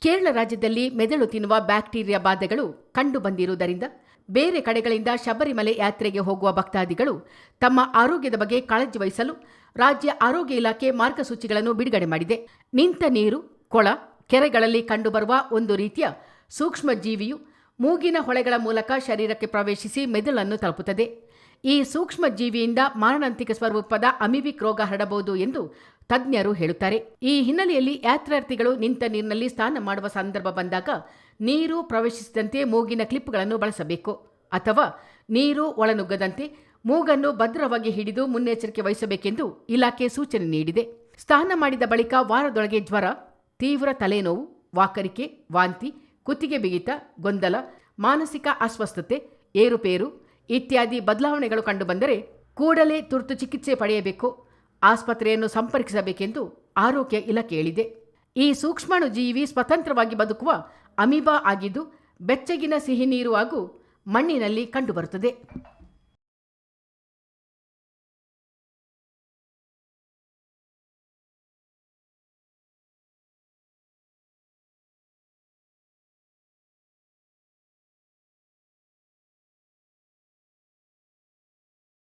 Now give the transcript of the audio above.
ಕೇರಳ ರಾಜ್ಯದಲ್ಲಿ ಮೆದುಳು ತಿನ್ನುವ ಬ್ಯಾಕ್ಟೀರಿಯಾ ಬಾಧೆಗಳು ಕಂಡುಬಂದಿರುವುದರಿಂದ ಬೇರೆ ಕಡೆಗಳಿಂದ ಶಬರಿಮಲೆ ಯಾತ್ರೆಗೆ ಹೋಗುವ ಭಕ್ತಾದಿಗಳು ತಮ್ಮ ಆರೋಗ್ಯದ ಬಗ್ಗೆ ಕಾಳಜಿ ವಹಿಸಲು ರಾಜ್ಯ ಆರೋಗ್ಯ ಇಲಾಖೆ ಮಾರ್ಗಸೂಚಿಗಳನ್ನು ಬಿಡುಗಡೆ ಮಾಡಿದೆ. ನಿಂತ ನೀರು, ಕೊಳ, ಕೆರೆಗಳಲ್ಲಿ ಕಂಡುಬರುವ ಒಂದು ರೀತಿಯ ಸೂಕ್ಷ್ಮ ಜೀವಿಯು ಮೂಗಿನ ಹೊಳೆಗಳ ಮೂಲಕ ಶರೀರಕ್ಕೆ ಪ್ರವೇಶಿಸಿ ಮೆದುಳನ್ನು ತಲುಪುತ್ತದೆ. ಈ ಸೂಕ್ಷ್ಮ ಜೀವಿಯಿಂದ ಮಾರಣಾಂತಿಕ ಸ್ವರೂಪದ ಅಮಿಬಿಕ್ ರೋಗ ಹರಡಬಹುದು ಎಂದು ತಜ್ಞರು ಹೇಳುತ್ತಾರೆ. ಈ ಹಿನ್ನೆಲೆಯಲ್ಲಿ ಯಾತ್ರಾರ್ಥಿಗಳು ನಿಂತ ನೀರಿನಲ್ಲಿ ಸ್ನಾನ ಮಾಡುವ ಸಂದರ್ಭ ಬಂದಾಗ ನೀರು ಪ್ರವೇಶಿಸಿದಂತೆ ಮೂಗಿನ ಕ್ಲಿಪ್ಗಳನ್ನು ಬಳಸಬೇಕು. ಅಥವಾ ನೀರು ಒಳನುಗ್ಗದಂತೆ ಮೂಗನ್ನು ಭದ್ರವಾಗಿ ಹಿಡಿದು ಮುನ್ನೆಚ್ಚರಿಕೆ ವಹಿಸಬೇಕೆಂದು ಇಲಾಖೆ ಸೂಚನೆ ನೀಡಿದೆ. ಸ್ನಾನ ಮಾಡಿದ ಬಳಿಕ ವಾರದೊಳಗೆ ಜ್ವರ, ತೀವ್ರ ತಲೆನೋವು, ವಾಕರಿಕೆ, ವಾಂತಿ, ಕುತ್ತಿಗೆ ಬಿಗಿತ, ಗೊಂದಲ, ಮಾನಸಿಕ ಅಸ್ವಸ್ಥತೆ, ಏರುಪೇರು ಇತ್ಯಾದಿ ಬದಲಾವಣೆಗಳು ಕಂಡುಬಂದರೆ ಕೂಡಲೇ ತುರ್ತು ಚಿಕಿತ್ಸೆ ಪಡೆಯಬೇಕು. ಆಸ್ಪತ್ರೆಯನ್ನು ಸಂಪರ್ಕಿಸಬೇಕೆಂದು ಆರೋಗ್ಯ ಇಲಾಖೆ ಹೇಳಿದೆ. ಈ ಸೂಕ್ಷ್ಮಾಣು ಜೀವಿ ಸ್ವತಂತ್ರವಾಗಿ ಬದುಕುವ ಅಮೀಬಾ ಆಗಿದ್ದು ಬೆಚ್ಚಗಿನ ಸಿಹಿನೀರು ಹಾಗೂ ಮಣ್ಣಿನಲ್ಲಿ ಕಂಡುಬರುತ್ತದೆ.